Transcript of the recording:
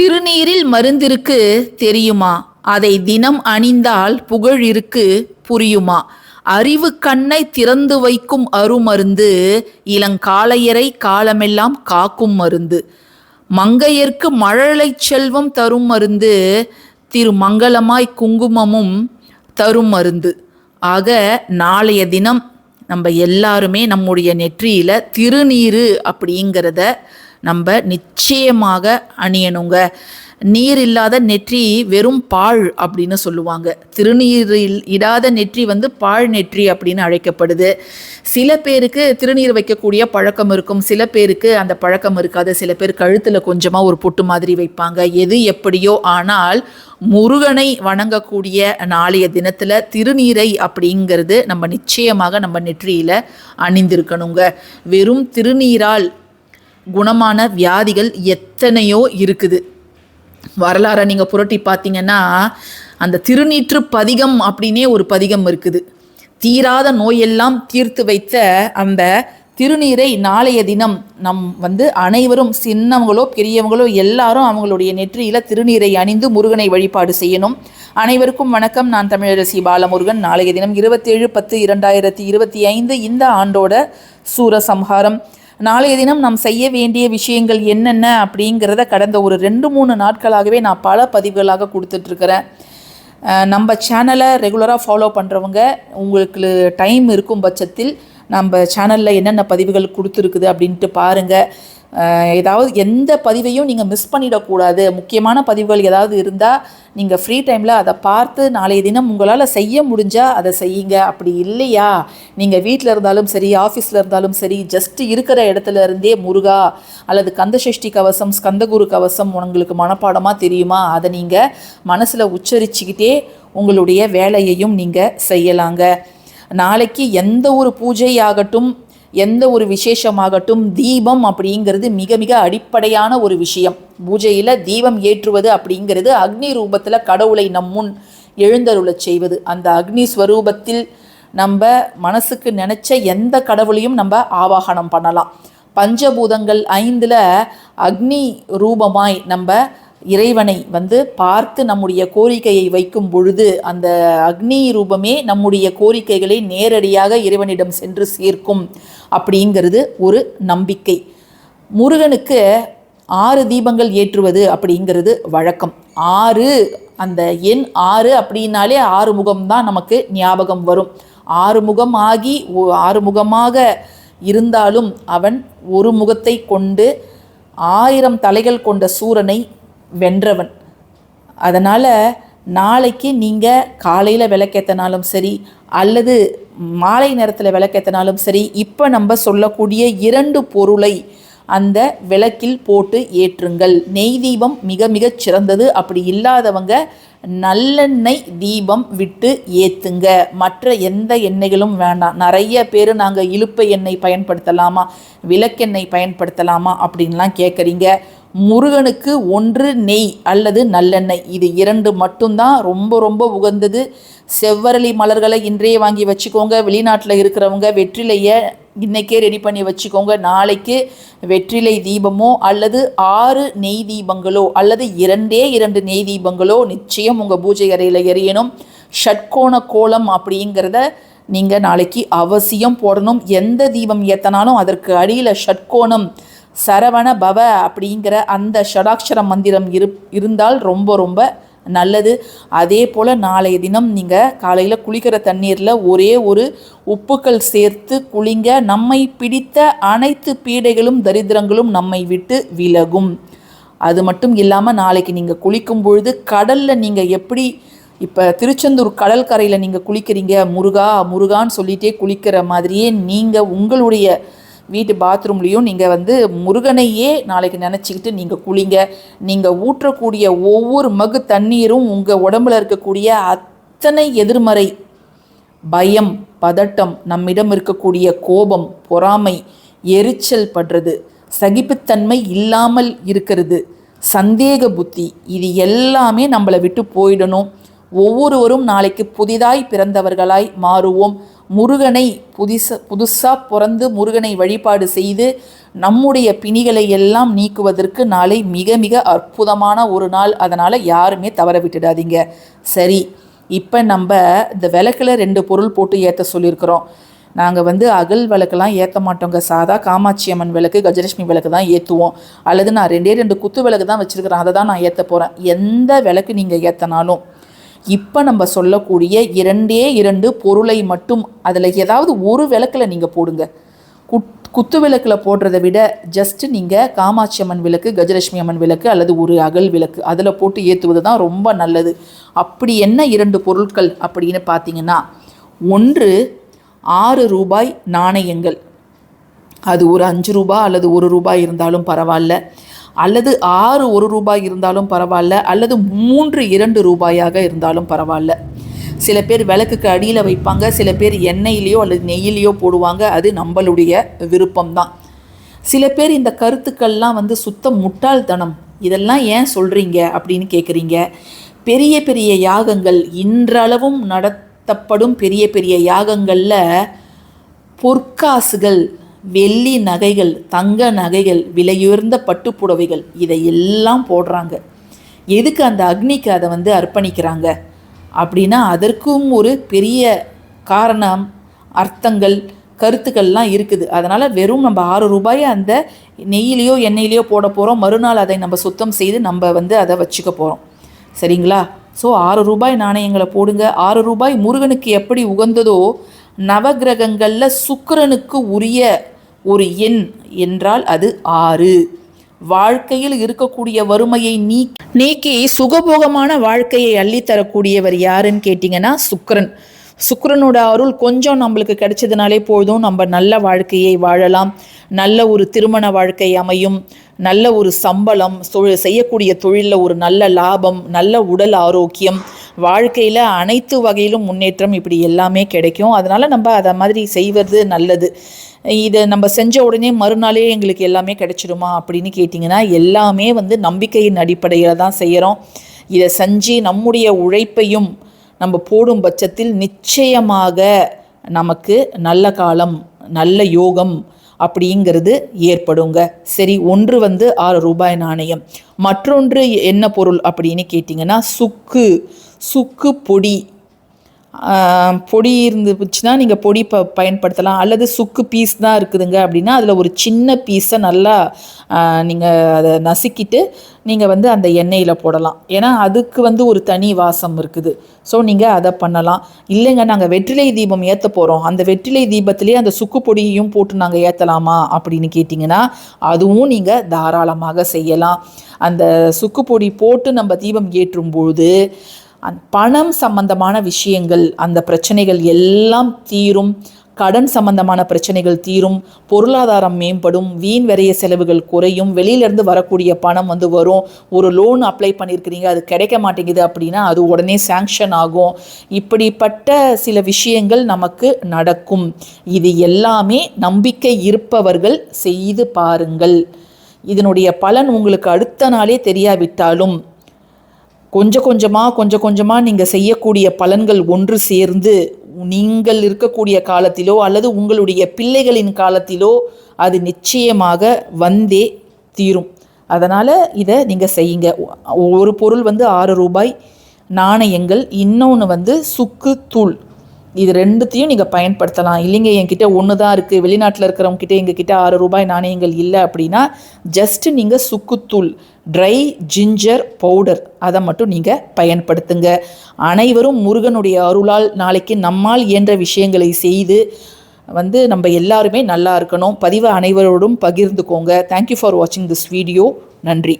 திருநீரில் மருந்திருக்கு தெரியுமா? அதை தினம் அணிந்தால் புகழ் இருக்கு புரியுமா? அறிவு கண்ணை திறந்து வைக்கும் அருமருந்து இளங்காலையரை காலமெல்லாம் காக்கும் மருந்து. மங்கையர்க்கு மழலை செல்வம் தரும் மருந்து திருமங்கலமாய் குங்குமமும் தரும் மருந்து. ஆக நாளைய தினம் நம்ம எல்லாருமே நம்முடைய நெற்றியில திருநீரு அப்படிங்கிறத நம்ம நிச்சயமாக அணியணுங்க. நீர் இல்லாத நெற்றி வெறும் பாழ் அப்படின்னு சொல்லுவாங்க. திருநீர் இடாத நெற்றி வந்து பாழ் நெற்றி அப்படின்னு அழைக்கப்படுது. சில பேருக்கு திருநீர் வைக்கக்கூடிய பழக்கம் இருக்கும். சில பேருக்கு அந்த பழக்கம் இருக்காது. சில பேர் கழுத்தில் கொஞ்சமாக ஒரு பொட்டு மாதிரி வைப்பாங்க. எது எப்படியோ ஆனால் முருகனை வணங்கக்கூடிய நாளைய தினத்தில் திருநீரை அப்படிங்கிறது நம்ம நிச்சயமாக நம்ம நெற்றியில் அணிந்திருக்கணுங்க. வெறும் திருநீரால் குணமான வியாதிகள் எத்தனையோ இருக்குது. வரலாறை நீங்கள் புரட்டி பார்த்தீங்கன்னா அந்த திருநீற்று பதிகம் அப்படின்னே ஒரு பதிகம் இருக்குது. தீராத நோயெல்லாம் தீர்த்து வைத்த அந்த திருநீரை நாளைய தினம் நம் வந்து அனைவரும் சின்னவங்களோ பெரியவங்களோ எல்லாரும் அவங்களுடைய நெற்றியில் திருநீரை அணிந்து முருகனை வழிபாடு செய்யணும். அனைவருக்கும் வணக்கம். நான் தமிழரசி பாலமுருகன். நாளைய தினம் இருபத்தேழு பத்து இரண்டாயிரத்தி இருபத்தி ஐந்து இந்த ஆண்டோட சூரசம்ஹாரம். நாளைய தினம் நாம் செய்ய வேண்டிய விஷயங்கள் என்னென்ன அப்படிங்கிறத கடந்த ஒரு ரெண்டு மூணு நாட்களாகவே நான் பல பதிவுகளாக கொடுத்துட்ருக்கிறேன். நம்ம சேனலை ரெகுலராக ஃபாலோ பண்ணுறவங்க உங்களுக்கு டைம் இருக்கும் பட்சத்தில் நம்ம சேனலில் என்னென்ன பதிவுகள் கொடுத்துருக்குது அப்படின்ட்டு பாருங்கள் ஏதாவது எந்த பதிவையும் நீங்கள் மிஸ் பண்ணிடக்கூடாது. முக்கியமான பதிவுகள் ஏதாவது இருந்தால் நீங்கள் ஃப்ரீ டைமில் அதை பார்த்து நாளைய தினம் உங்களால் செய்ய முடிஞ்சால் அதை செய்யுங்க. அப்படி இல்லையா? நீங்கள் வீட்டில் இருந்தாலும் சரி ஆஃபீஸில் இருந்தாலும் சரி ஜஸ்ட் இருக்கிற இடத்துல இருந்தே முருகா அல்லது கந்தசஷ்டி கவசம் ஸ்கந்தகுரு கவசம் உங்களுக்கு மனப்பாடமாக தெரியுமா? அதை நீங்கள் மனசில் உச்சரிச்சுக்கிட்டே உங்களுடைய வேலையையும் நீங்கள் செய்யலாங்க. நாளைக்கு எந்த ஒரு பூஜை ஆகட்டும் எந்த ஒரு விசேஷமாகட்டும் தீபம் அப்படிங்கிறது மிக மிக அடிப்படையான ஒரு விஷயம். பூஜையில் தீபம் ஏற்றுவது அப்படிங்கிறது அக்னி ரூபத்தில் கடவுளை நம் முன் செய்வது. அந்த அக்னி ஸ்வரூபத்தில் நம்ம மனசுக்கு நினச்ச எந்த கடவுளையும் நம்ம ஆவாகனம் பண்ணலாம். பஞ்சபூதங்கள் ஐந்தில் அக்னி ரூபமாய் நம்ம இறைவனை வந்து பார்த்து நம்முடைய கோரிக்கையை வைக்கும் பொழுது அந்த அக்னி ரூபமே நம்முடைய கோரிக்கைகளை நேரடியாக இறைவனிடம் சென்று சேர்க்கும் அப்படிங்கிறது ஒரு நம்பிக்கை. முருகனுக்கு ஆறு தீபங்கள் ஏற்றுவது அப்படிங்கிறது வழக்கம். ஆறு அந்த எண் ஆறு அப்படின்னாலே ஆறு முகம்தான் நமக்கு ஞாபகம் வரும். ஆறு முகம் ஆகி ஆறு முகமாக இருந்தாலும் அவன் ஒரு முகத்தை கொண்டு ஆயிரம் தலைகள் கொண்ட சூரனை வென்றவன். அதனால் நாளைக்கு நீங்கள் காலையில் விளக்கேற்றினாலும் சரி அல்லது மாலை நேரத்தில் விளக்கேற்றினாலும் சரி இப்போ நம்ம சொல்லக்கூடிய இரண்டு பொருளை அந்த விளக்கில் போட்டு ஏற்றுங்கள். நெய் தீபம் மிக மிகச் சிறந்தது. அப்படி இல்லாதவங்க நல்லெண்ணெய் தீபம் விட்டு ஏற்றுங்க மற்ற எந்த எண்ணெய்களும் வேண்டாம். நிறைய பேர் நாங்கள் இழுப்பை எண்ணெய் பயன்படுத்தலாமா? விளக்கெண்ணெய் பயன்படுத்தலாமா? அப்படின்லாம் கேட்குறீங்க முருகனுக்கு ஒன்று நெய் அல்லது நல்லெண்ணெய். இது இரண்டு மட்டும்தான் ரொம்ப ரொம்ப உகந்தது. செவ்வரளி மலர்களை இன்றைய வாங்கி வச்சுக்கோங்க. வெளிநாட்டில் இருக்கிறவங்க வெற்றிலையை இன்றைக்கே ரெடி பண்ணி வச்சுக்கோங்க. நாளைக்கு வெற்றிலை தீபமோ அல்லது ஆறு நெய் தீபங்களோ அல்லது இரண்டே இரண்டு நெய் தீபங்களோ நிச்சயம் உங்கள் பூஜை அறையில் எரியணும். ஷட்கோண கோலம் அப்படிங்கிறத நீங்கள் நாளைக்கு அவசியம் போடணும். எந்த தீபம் ஏற்றினாலும் அதற்கு அடியில் ஷட்கோணம் சரவண பவ அப்படிங்கிற அந்த ஷடாட்சர மந்திரம் இரு இருந்தால் ரொம்ப ரொம்ப நல்லது. அதே போல் நாளைய தினம் நீங்கள் காலையில் குளிக்கிற தண்ணீரில் ஒரே ஒரு உப்புக்கள் சேர்த்து குளிங்க. நம்மை பிடித்த அனைத்து பீடைகளும் தரித்திரங்களும் நம்மை விட்டு விலகும். அது மட்டும் இல்லாமல் நாளைக்கு நீங்கள் குளிக்கும் பொழுது கடலில் நீங்கள் எப்படி இப்போ திருச்செந்தூர் கடல் கரையில் நீங்கள் குளிக்கிறீங்க? முருகா முருகான்னு சொல்லிகிட்டே குளிக்கிற மாதிரியே நீங்கள் உங்களுடைய வீட்டு பாத்ரூம்லேயும் நீங்கள் வந்து முருகனையே நாளைக்கு நினச்சிக்கிட்டு நீங்கள் குளிங்க. நீங்கள் ஊற்றக்கூடிய ஒவ்வொரு மகு தண்ணீரும் உங்கள் உடம்புல இருக்கக்கூடிய அத்தனை எதிர்மறை பயம் பதட்டம் நம்மிடம் இருக்கக்கூடிய கோபம் பொறாமை எரிச்சல் படுறது சகிப்புத்தன்மை இல்லாமல் இருக்கிறது சந்தேக புத்தி இது எல்லாமே நம்மளை விட்டு போயிடணும். ஒவ்வொருவரும் நாளைக்கு புதிதாய் பிறந்தவர்களாய் மாறுவோம். முருகனை புதிச புதுசாக பிறந்து முருகனை வழிபாடு செய்து நம்முடைய பிணிகளை எல்லாம் நீக்குவதற்கு நாளை மிக மிக அற்புதமான ஒரு நாள். அதனால் யாருமே தவற விட்டுடாதீங்க. சரி இப்போ நம்ம இந்த விளக்கில் ரெண்டு பொருள் போட்டு ஏற்ற சொல்லியிருக்கிறோம். நாங்கள் வந்து அகல் விளக்கெல்லாம் ஏற்ற மாட்டோங்க. சாதா காமாட்சி அம்மன் விளக்கு கஜலட்சுமி விளக்கு தான் ஏற்றுவோம் அல்லது நான் ரெண்டே ரெண்டு குத்து விளக்கு தான் வச்சுருக்கிறேன். அதை தான் நான் ஏற்ற போகிறேன் எந்த விளக்கு நீங்கள் ஏற்றினாலும் இப்போ நம்ம சொல்லக்கூடிய இரண்டே இரண்டு பொருளை மட்டும் அதில் ஏதாவது ஒரு விளக்கில் நீங்கள் போடுங்க. குட் குத்து விளக்கில் போடுறதை விட ஜஸ்ட் நீங்கள் காமாட்சி அம்மன் விளக்கு கஜலட்சுமி அம்மன் விளக்கு அல்லது ஒரு அகல் விளக்கு அதில் போட்டு ஏற்றுவது தான் ரொம்ப நல்லது. அப்படி என்ன இரண்டு பொருட்கள் அப்படின்னு பார்த்தீங்கன்னா ஒன்று ஆறு ரூபாய் நாணயங்கள். அது ஒரு அஞ்சு ரூபாய் அல்லது ஒரு ரூபாய் இருந்தாலும் பரவாயில்ல. அல்லது ஆறு ஒரு ரூபாய் இருந்தாலும் பரவாயில்ல அல்லது மூன்று இரண்டு ரூபாயாக இருந்தாலும் பரவாயில்ல. சில பேர் விளக்குக்கு அடியில் வைப்பாங்க சில பேர் எண்ணெயிலையோ அல்லது நெய்யிலேயோ போடுவாங்க அது நம்மளுடைய விருப்பம்தான். சில பேர் இந்த கருத்துக்கள்லாம் வந்து சுத்த முட்டாள்தனம். இதெல்லாம் ஏன் சொல்கிறீங்க அப்படின்னு கேட்குறீங்க பெரிய பெரிய யாகங்கள் இன்றளவும் நடத்தப்படும் பெரிய பெரிய யாகங்களில் பொற்காசுகள் வெள்ளி நகைகள் தங்க நகைகள் விலையுயர்ந்த பட்டுப்புடவைகள் இதை எல்லாம் போடுறாங்க. எதுக்கு அந்த அக்னிக்கு அதை வந்து அர்ப்பணிக்கிறாங்க? அப்படின்னா அதற்கும் ஒரு பெரிய காரணம் அர்த்தங்கள் கருத்துக்கள்லாம் இருக்குது. அதனால் வெறும் நம்ம ஆறு ரூபாயை அந்த நெய்யிலையோ எண்ணெயிலையோ போட போகிறோம் மறுநாள் அதை நம்ம சுத்தம் செய்து நம்ம வந்து அதை வச்சுக்க போகிறோம் சரிங்களா? ஸோ ஆறு ரூபாய் நாணயங்களை போடுங்க. ஆறு ரூபாய் முருகனுக்கு எப்படி உகந்ததோ நவகிரகங்களில் சுக்கரனுக்கு உரிய ஒரு எண் என்றால் அது ஆறு. வாழ்க்கையில் இருக்கக்கூடிய வறுமையை நீ நீக்கி சுகபோகமான வாழ்க்கையை அள்ளித்தரக்கூடியவர் யாருன்னு கேட்டிங்கன்னா சுக்கரன். சுக்கரனோட அருள் கொஞ்சம் நம்மளுக்கு கிடைச்சதுனாலே போதும். நம்ம நல்ல வாழ்க்கையை வாழலாம். நல்ல ஒரு திருமண வாழ்க்கை அமையும். நல்ல ஒரு சம்பளம் தொழில் செய்யக்கூடிய தொழிலில் ஒரு நல்ல லாபம் நல்ல உடல் ஆரோக்கியம் வாழ்க்கையில் அனைத்து வகையிலும் முன்னேற்றம் இப்படி எல்லாமே கிடைக்கும். அதனால் நம்ம அதை மாதிரி செய்வது நல்லது. இதை நம்ம செஞ்ச உடனே மறுநாளே எங்களுக்கு எல்லாமே கிடைச்சிடுமா அப்படின்னு கேட்டிங்கன்னா எல்லாமே வந்து நம்பிக்கையின் அடிப்படையில் தான் செய்கிறோம் இதை செஞ்சு நம்முடைய உழைப்பையும் நம்ம போடும் பட்சத்தில் நிச்சயமாக நமக்கு நல்ல காலம் நல்ல யோகம் அப்படிங்கிறது ஏற்படுங்க. சரி ஒன்று வந்து ஆறு ரூபாய் நாணயம். மற்றொன்று என்ன பொருள் அப்படின்னு கேட்டிங்கன்னா சுக்கு. சுக்கு பொடி. பொடி இருந்துச்சுன்னா நீங்கள் பொடி ப பயன்படுத்தலாம். அல்லது சுக்கு பீஸ் தான் இருக்குதுங்க அப்படின்னா அதில் ஒரு சின்ன பீஸை நல்லா நீங்கள் அதை நசுக்கிட்டு நீங்கள் வந்து அந்த எண்ணெயில் போடலாம். ஏன்னா அதுக்கு வந்து ஒரு தனி வாசம் இருக்குது. ஸோ நீங்கள் அதை பண்ணலாம். இல்லைங்க நாங்கள் வெற்றிலை தீபம் ஏற்ற போகிறோம் அந்த வெற்றிலை தீபத்திலே அந்த சுக்கு பொடியையும் போட்டு நாங்கள் ஏற்றலாமா அப்படின்னு கேட்டிங்கன்னா அதுவும் நீங்கள் தாராளமாக செய்யலாம். அந்த சுக்கு பொடி போட்டு நம்ம தீபம் ஏற்றும் பொழுது அந் பணம் சம்பந்தமான விஷயங்கள் அந்த பிரச்சனைகள் எல்லாம் தீரும். கடன் சம்பந்தமான பிரச்சனைகள் தீரும். பொருளாதாரம் மேம்படும். வீண் விரைய செலவுகள் குறையும். வெளியிலேருந்து வரக்கூடிய பணம் வந்து வரும். ஒரு லோன் அப்ளை பண்ணியிருக்கிறீங்க அது கிடைக்க மாட்டேங்குது அப்படின்னா அது உடனே சாங்ஷன் ஆகும். இப்படிப்பட்ட சில விஷயங்கள் நமக்கு நடக்கும். இது எல்லாமே நம்பிக்கை இருப்பவர்கள் செய்து பாருங்கள். இதனுடைய பலன் உங்களுக்கு அடுத்த நாளே தெரியாவிட்டாலும் கொஞ்சம் கொஞ்சமாக கொஞ்சம் கொஞ்சமாக நீங்கள் செய்யக்கூடிய பலன்கள் ஒன்று சேர்ந்து நீங்கள் இருக்கக்கூடிய காலத்திலோ அல்லது உங்களுடைய பிள்ளைகளின் காலத்திலோ அது நிச்சயமாக வந்தே தீரும். அதனால் இதை நீங்கள் செய்யுங்க. ஒரு பொருள் வந்து ஆறு ரூபாய் நாணயங்கள் இன்னொன்று வந்து சுக்கு தூள். இது ரெண்டுத்தையும் நீங்கள் பயன்படுத்தலாம். இல்லைங்க என்கிட்ட ஒன்று தான் இருக்குது வெளிநாட்டில் இருக்கிறவங்க கிட்ட எங்ககிட்ட ஆறு ரூபாய் நாணயங்கள் இல்லை அப்படின்னா ஜஸ்ட்டு நீங்கள் சுக்குத்தூள் ட்ரை ஜிஞ்சர் பவுடர் அதை மட்டும் நீங்கள் பயன்படுத்துங்க. அனைவரும் முருகனுடைய அருளால் நாளைக்கு நம்மால் இயன்ற விஷயங்களை செய்து வந்து நம்ம எல்லாருமே நல்லா இருக்கணும். பதிவை அனைவரோடும் பகிர்ந்துக்கோங்க. தேங்க்யூ ஃபார் வாட்சிங் திஸ் வீடியோ நன்றி.